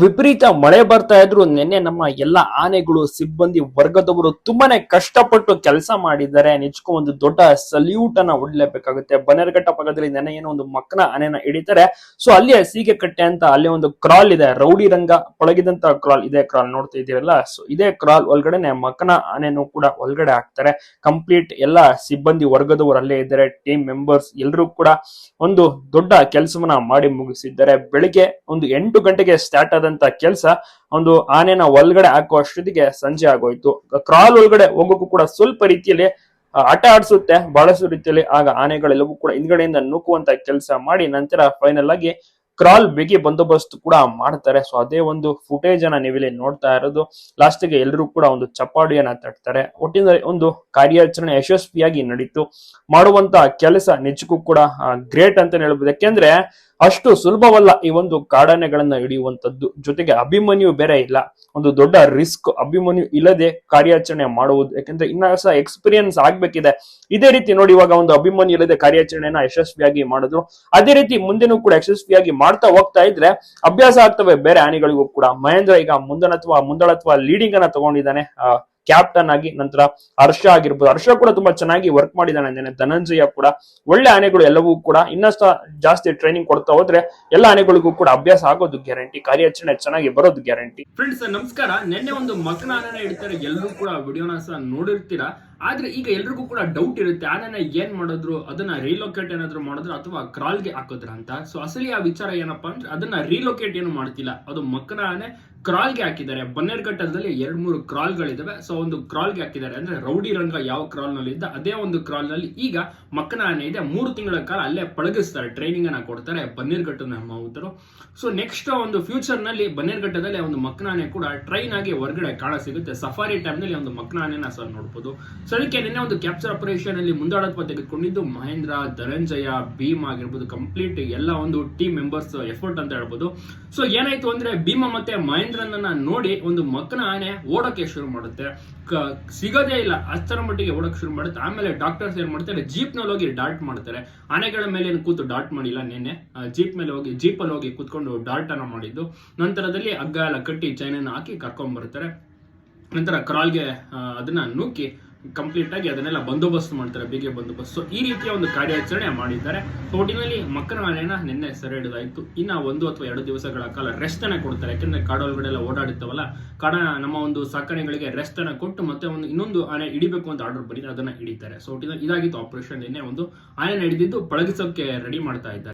ವಿಪರೀತ ಮಳೆ ಬರ್ತಾ ಇದ್ರು ನಿನ್ನೆ ನಮ್ಮ ಎಲ್ಲ ಆನೆಗಳು, ಸಿಬ್ಬಂದಿ ವರ್ಗದವರು ತುಂಬಾನೇ ಕಷ್ಟಪಟ್ಟು ಕೆಲಸ ಮಾಡಿದ್ದಾರೆ. ನಿಜಕ್ಕೂ ಒಂದು ದೊಡ್ಡ ಸಲ್ಯೂಟ್ ಅನ್ನ ಹೊಡ್ಲೇಬೇಕಾಗುತ್ತೆ. ಬನ್ನೇರಘಟ್ಟ ಪಕ್ಕದಲ್ಲಿ ನೆನೆ ಏನೋ ಒಂದು ಮಕ್ಕನ ಆನೆನ ಹಿಡಿತಾರೆ. ಸೊ ಅಲ್ಲಿ ಸೀಗೆ ಕಟ್ಟೆ ಅಂತ ಅಲ್ಲಿ ಒಂದು ಕ್ರಾಲ್ ಇದೆ. ರೌಡಿ ರಂಗ ಪಳಗಿದಂತ ಕ್ರಾಲ್ ಇದೆ ಕ್ರಾಲ್ ನೋಡ್ತಾ ಇದೀವಲ್ಲ ಸೊ ಇದೇ ಕ್ರಾಲ್ ಒಳಗಡೆನೆ ಮಕ್ಕನ ಆನೆನೂ ಕೂಡ ಒಳಗಡೆ ಹಾಕ್ತಾರೆ. ಕಂಪ್ಲೀಟ್ ಎಲ್ಲ ಸಿಬ್ಬಂದಿ ವರ್ಗದವರು ಅಲ್ಲೇ ಇದ್ದಾರೆ. ಟೀಮ್ ಮೆಂಬರ್ಸ್ ಎಲ್ಲರೂ ಕೂಡ ಒಂದು ದೊಡ್ಡ ಕೆಲಸವನ್ನ ಮಾಡಿ ಮುಗಿಸಿದ್ದಾರೆ. ಬೆಳಿಗ್ಗೆ ಒಂದು ಎಂಟು ಗಂಟೆಗೆ ಸ್ಟಾರ್ಟ್ ಆದಂತ ಕೆಲಸ ಒಂದು ಆನೆನ ಒಳಗಡೆ ಹಾಕೋ ಅಷ್ಟೊತ್ತಿಗೆ ಸಂಜೆ ಆಗೋಯ್ತು. ಕ್ರಾಲ್ ಒಳಗಡೆ ಹೋಗೋಕ್ಕೂ ಕೂಡ ಸ್ವಲ್ಪ ರೀತಿಯಲ್ಲಿ ಆಟ ಆಡಿಸುತ್ತೆ, ಬಹಳಷ್ಟು ರೀತಿಯಲ್ಲಿ ಆಗ ಆನೆಗಳೆಲ್ಲವೂ ಕೂಡ ಹಿಂದ್ಗಡೆಯಿಂದ ನೂಕುವಂತ ಕೆಲಸ ಮಾಡಿ ನಂತರ ಫೈನಲ್ ಆಗಿ ಕ್ರಾಲ್ ಬಿಗಿ ಬಂದೋಬಸ್ತ್ ಕೂಡ ಮಾಡ್ತಾರೆ. ಸೊ ಅದೇ ಒಂದು ಫುಟೇಜ್ ಅನ್ನ ನೀವಿಲ್ಲಿ ನೋಡ್ತಾ ಇರೋದು. ಲಾಸ್ಟ್ಗೆ ಎಲ್ಲರೂ ಕೂಡ ಒಂದು ಚಪ್ಪಾಡಿಯನ್ನ ತಟ್ತಾರೆ. ಒಟ್ಟಿನಲ್ಲಿ ಒಂದು ಕಾರ್ಯಾಚರಣೆ ಯಶಸ್ವಿಯಾಗಿ ನಡೀತು. ಮಾಡುವಂತ ಕೆಲಸ ನಿಜಕ್ಕೂ ಕೂಡ ಗ್ರೇಟ್ ಅಂತ ಹೇಳ್ಬೋದು. ಯಾಕೆಂದ್ರೆ ಅಷ್ಟು ಸುಲಭವಲ್ಲ ಈ ಒಂದು ಕಾಡಾನೆಗಳನ್ನ ಹಿಡಿಯುವಂತದ್ದು ಜೊತೆಗೆ ಅಭಿಮನ್ಯು ಬೇರೆ ಇಲ್ಲ. ಒಂದು ದೊಡ್ಡ ರಿಸ್ಕ್ ಅಭಿಮನ್ಯು ಇಲ್ಲದೆ ಕಾರ್ಯಾಚರಣೆ ಮಾಡುವುದು. ಯಾಕಂದ್ರೆ ಇನ್ನ ಸಹ ಎಕ್ಸ್ಪೀರಿಯನ್ಸ್ ಆಗ್ಬೇಕಿದೆ. ಇದೇ ರೀತಿ ನೋಡಿ ಇವಾಗ ಒಂದು ಅಭಿಮನ್ಯು ಇಲ್ಲದೆ ಕಾರ್ಯಾಚರಣೆಯನ್ನ ಯಶಸ್ವಿಯಾಗಿ ಮಾಡಿದ್ರು. ಅದೇ ರೀತಿ ಮುಂದೆನೂ ಕೂಡ ಯಶಸ್ವಿಯಾಗಿ ಮಾಡ್ತಾ ಹೋಗ್ತಾ ಇದ್ರೆ ಅಭ್ಯಾಸ ಆಗ್ತವೆ. ಬೇರೆ ಆನೆಗಳಿಗೂ ಕೂಡ. ಮಹೇಂದ್ರ ಈಗ ಮುಂದನತ್ವ, ಮುಂದಳತ್ವ ಲೀಡಿಂಗ್ ಅನ್ನ ತಗೊಂಡಿದ್ದಾನೆ. ಕ್ಯಾಪ್ಟನ್ ಆಗಿ ನಂತರ ಹರ್ಷ ಆಗಿರ್ಬೋದು. ಹರ್ಷ ಕೂಡ ತುಂಬಾ ಚೆನ್ನಾಗಿ ವರ್ಕ್ ಮಾಡಿದಾನೆ ಅಂದೇನೆ ಧನಂಜಯ ಕೂಡ ಒಳ್ಳೆ ಆನೆಗಳು ಎಲ್ಲವೂ ಕೂಡ ಇನ್ನಷ್ಟು ಜಾಸ್ತಿ ಟ್ರೈನಿಂಗ್ ಕೊಡ್ತಾ ಹೋದ್ರೆ ಎಲ್ಲ ಆನೆಗಳಿಗೂ ಕೂಡ ಅಭ್ಯಾಸ ಆಗೋದು ಗ್ಯಾರಂಟಿ ಕಾರ್ಯಾಚರಣೆ ಚೆನ್ನಾಗಿ ಬರೋದು ಗ್ಯಾರಂಟಿ ಫ್ರೆಂಡ್ಸ್ ನಮಸ್ಕಾರ. ನಿನ್ನೆ ಒಂದು ಮಕ್ಕನ ಆನೆನ ಇಡ್ತಾರೆ ಎಲ್ಲರೂ ಕೂಡ ವಿಡಿಯೋನ ಸಹ ನೋಡಿರ್ತೀರಾ? ಆದ್ರೆ ಈಗ ಎಲ್ರಿಗೂ ಕೂಡ ಡೌಟ್ ಇರುತ್ತೆ ಅದನ್ನ ಏನ್ ಮಾಡಿದ್ರು, ಅದನ್ನ ರೀಲೊಕೇಟ್ ಏನಾದ್ರು ಮಾಡಿದ್ರು ಅಥವಾ ಕ್ರಾಲ್ಗೆ ಹಾಕಿದ್ರ ಅಂತ. ಸೊ ಅಸಲಿ ಆ ವಿಚಾರ ಏನಪ್ಪಾ ಅಂದ್ರೆ ಅದನ್ನ ರೀಲೊಕೇಟ್ ಏನು ಮಾಡ್ತಿಲ್ಲ. ಅದು ಮಕ್ಕನ ಕ್ರಾಲ್ಗೆ ಹಾಕಿದ್ದಾರೆ. ಬನ್ನೇರ್ಘಟ್ಟದಲ್ಲಿ ಎರಡ್ ಮೂರು ಕ್ರಾಲ್ಗಳಿದಾವೆ ಸೊ ಒಂದು ಕ್ರಾಲ್ಗೆ ಹಾಕಿದ್ದಾರೆ ಅಂದ್ರೆ ರೌಡಿ ರಂಗ ಯಾವ ಕ್ರಾಲ್ನಲ್ಲಿ ಇದ್ದ, ಅದೇ ಒಂದು ಕ್ರಾಲ್ನಲ್ಲಿ ಈಗ ಮಕ್ಕನ ಆನೆ ಇದೆ. ಮೂರು ತಿಂಗಳ ಕಾಲ ಅಲ್ಲೇ ಪಳಗಿಸ್ತಾರೆ ಟ್ರೈನಿಂಗ್ ಅನ್ನ ಕೊಡ್ತಾರೆ ಬನ್ನೇರ್ಘಟ್ಟನ ಮಾವುತರು. ಸೊ ನೆಕ್ಸ್ಟ್ ಒಂದು ಫ್ಯೂಚರ್ನಲ್ಲಿ ಬನ್ನೇರ್ಘಟ್ಟದಲ್ಲಿ ಒಂದು ಮಕ್ಕನ ಆನೆ ಕೂಡ ಟ್ರೈನ್ ಆಗಿ ಹೊರಗಡೆ ಕಾಣ ಸಿಗುತ್ತೆ. ಸಫಾರಿ ಟೈಮ್ನಲ್ಲಿ ಒಂದು ಮಕ್ಕನ ಆನೆನ ಸಹ ನೋಡಬಹುದು ಸೊ ಅದಕ್ಕೆ ನಿನ್ನೆ ಒಂದು ಕ್ಯಾಪ್ಚರ್ ಆಪರೇಷನ್ ಅಲ್ಲಿ ಮುಂದಾಳತ್ವ ತೆಗೆದುಕೊಂಡಿದ್ದು, ಮಹೇಂದ್ರ, ಧನಂಜಯ, ಭೀಮ್ ಆಗಿರ್ಬೋದು ಕಂಪ್ಲೀಟ್ ಎಲ್ಲ ಒಂದು ಟೀಮ್ ಮೆಂಬರ್ಸ್ ಎಫರ್ಟ್ ಅಂತ ಹೇಳ್ಬೋದು. ಸೊ ಏನಾಯ್ತು ಅಂದ್ರೆ, ಭೀಮ ಮತ್ತೆ ಮಹೇಂದ್ರನನ್ನ ನೋಡಿ ಒಂದು ಮಕ್ಕನ ಆನೆ ಓಡಕ್ಕೆ ಶುರು ಮಾಡುತ್ತೆ. ಸಿಗೋದೇ ಇಲ್ಲ ಅಷ್ಟರ ಮಟ್ಟಿಗೆ ಓಡೋಕೆ ಶುರು ಮಾಡುತ್ತೆ. ಆಮೇಲೆ ಡಾಕ್ಟರ್ಸ್ ಏನ್ ಮಾಡ್ತಾರೆ ಜೀಪ್ನಲ್ಲಿ ಹೋಗಿ ಡಾಟ್ ಮಾಡ್ತಾರೆ. ಆನೆಗಳ ಮೇಲೆ ಏನು ಕೂತು ಡಾಟ್ ಮಾಡಿಲ್ಲ ನಿನ್ನೆ. ಜೀಪ್ ಮೇಲೆ ಹೋಗಿ ಜೀಪ್ ಅಲ್ಲಿ ಹೋಗಿ ಕೂತ್ಕೊಂಡು ಡಾಟ್ ಅನ್ನ ಮಾಡಿದ್ದು. ನಂತರದಲ್ಲಿ ಹಗ್ಗ ಎಲ್ಲ ಕಟ್ಟಿ ಚೈನನ್ನು ಹಾಕಿ ಕರ್ಕೊಂಡ್ ಬರ್ತಾರೆ ನಂತರ ಕ್ರಾಲ್ಗೆ ಅದನ್ನ ನೂಕಿ ಕಂಪ್ಲೀಟ್ ಆಗಿ ಅದನ್ನೆಲ್ಲ ಬಂದೋಬಸ್ತ್ ಮಾಡ್ತಾರೆ, ಬಿಗೆ ಬಂದೋಬಸ್ತ್. ಸೊ ಈ ರೀತಿಯ ಒಂದು ಕಾರ್ಯಾಚರಣೆ ಮಾಡಿದ್ದಾರೆ. ಒಟ್ಟಿನಲ್ಲಿ ಮಕ್ಕಳ ಆನೆನ ನಿನ್ನೆ ಸೆರೆ ಹಿಡಿದಾಯಿತು. ಇನ್ನ ಒಂದು ಅಥವಾ ಎರಡು ದಿವಸಗಳ ಕಾಲ ರೆಸ್ಟ್ ಅನ್ನ ಕೊಡ್ತಾರೆ. ಯಾಕಂದ್ರೆ ಕಾಡೊಳಗಡೆ ಎಲ್ಲ ಓಡಾಡುತ್ತವಲ್ಲ, ಕಾಡ ನಮ್ಮ ಒಂದು ಸಾಕಣೆಗಳಿಗೆ ರೆಸ್ಟ್ ಅನ್ನ ಕೊಟ್ಟು ಮತ್ತೆ ಒಂದು ಇನ್ನೊಂದು ಆನೆ ಹಿಡಿಬೇಕು ಅಂತ ಆರ್ಡರ್ ಬಂದಿದೆ, ಅದನ್ನ ಹಿಡಿತಾರೆ. ಸೊ ಇದಾಗಿತ್ತು ಆಪರೇಷನ್ ನಿನ್ನೆ ಒಂದು ಆನೆನ ಹಿಡಿದಿದ್ದು ಪಳಗಿಸೋಕೆ ರೆಡಿ ಮಾಡ್ತಾ ಇದ್ದಾರೆ.